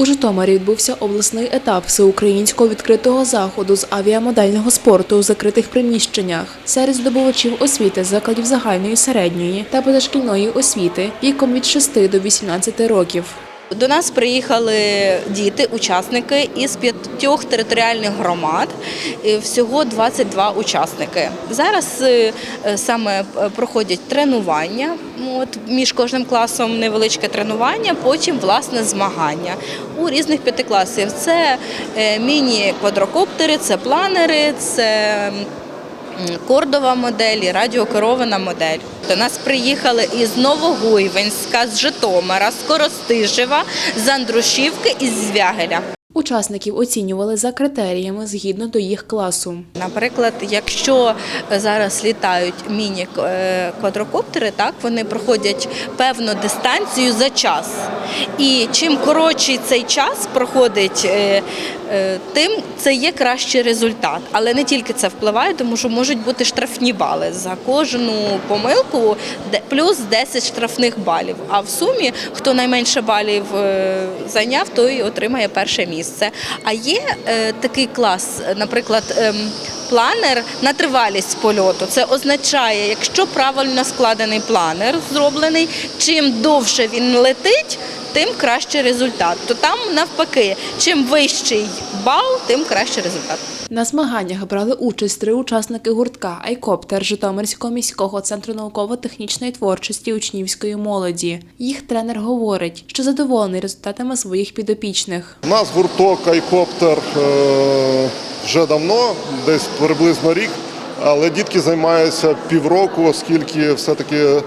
У Житомирі відбувся обласний етап всеукраїнського відкритого заходу з авіамодельного спорту у закритих приміщеннях серед здобувачів освіти закладів загальної середньої та позашкільної освіти віком від 6 до 18 років. До нас приїхали діти, учасники із п'ятьох територіальних громад. Всього 22 учасники. Зараз е, е, саме е, проходять тренування. От між кожним класом невеличке тренування, потім власне змагання у різних п'ятикласів. Це е, міні-квадрокоптери, це планери, це кордова модель і радіокерована модель. До нас приїхали із Новогуйвинська, з Житомира, з Коростижева, з Андрушівки і з Звягеля. Учасників оцінювали за критеріями згідно до їх класу. Наприклад, якщо зараз літають міні-квадрокоптери, так вони проходять певну дистанцію за час. І чим коротший цей час проходить, е, е, тим це є кращий результат. Але не тільки це впливає, тому що можуть бути штрафні бали за кожну помилку, плюс 10 штрафних балів. А в сумі, хто найменше балів е, зайняв, той отримає перше місце. А є е, такий клас, наприклад, е, планер на тривалість польоту. Це означає, якщо правильно складений планер зроблений, чим довше він летить. Тим кращий результат. То там навпаки, чим вищий бал, тим кращий результат. На змаганнях брали участь три учасники гуртка Айкоптер Житомирського міського центру науково-технічної творчості учнівської молоді. Їх тренер говорить, що задоволений результатами своїх підопічних. У нас гурток Айкоптер е, вже давно, десь приблизно рік, але дітки займаються півроку, оскільки все-таки е,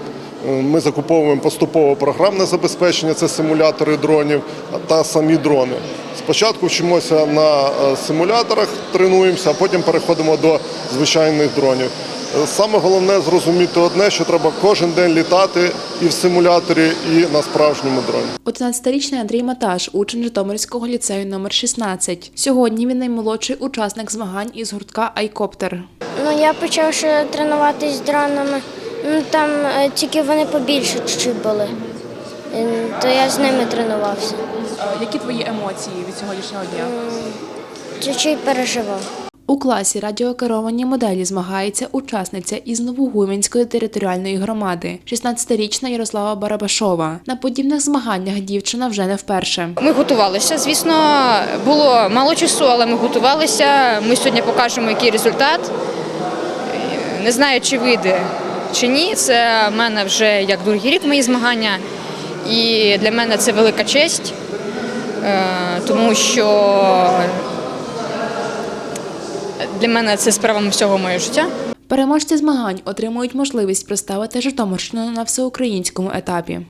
ми закуповуємо поступово програмне забезпечення, це симулятори дронів та самі дрони. Спочатку вчимося на е, симуляторах, тренуємося, а потім переходимо до звичайних дронів. Е, Саме головне зрозуміти одне, що треба кожен день літати і в симуляторі, і на справжньому дроні. 11-річний Андрій Маташ, учень Житомирського ліцею номер 16. Сьогодні він наймолодший учасник змагань із гуртка Айкоптер. Ну, я почав ще тренуватись з дронами. Ну там е, тільки вони побільше чуть-чуть були. Е, То я з ними тренувався. Які твої емоції від сьогоднішнього дня? Чуть-чуть переживав. У класі радіокеровані моделі змагається учасниця із Новогуйвенської територіальної громади, 16-річна Ярослава Барабашова. На подібних змаганнях дівчина вже не вперше. Ми готувалися. Звісно, було мало часу, але ми готувалися. Ми сьогодні покажемо, який результат. Не знаю, чи вийде чи ні. Це в мене вже як другий рік мої змагання, і для мене це велика честь, е, тому що для мене це справа всього моє життя. Переможці змагань отримують можливість представити Житомирщину на всеукраїнському етапі.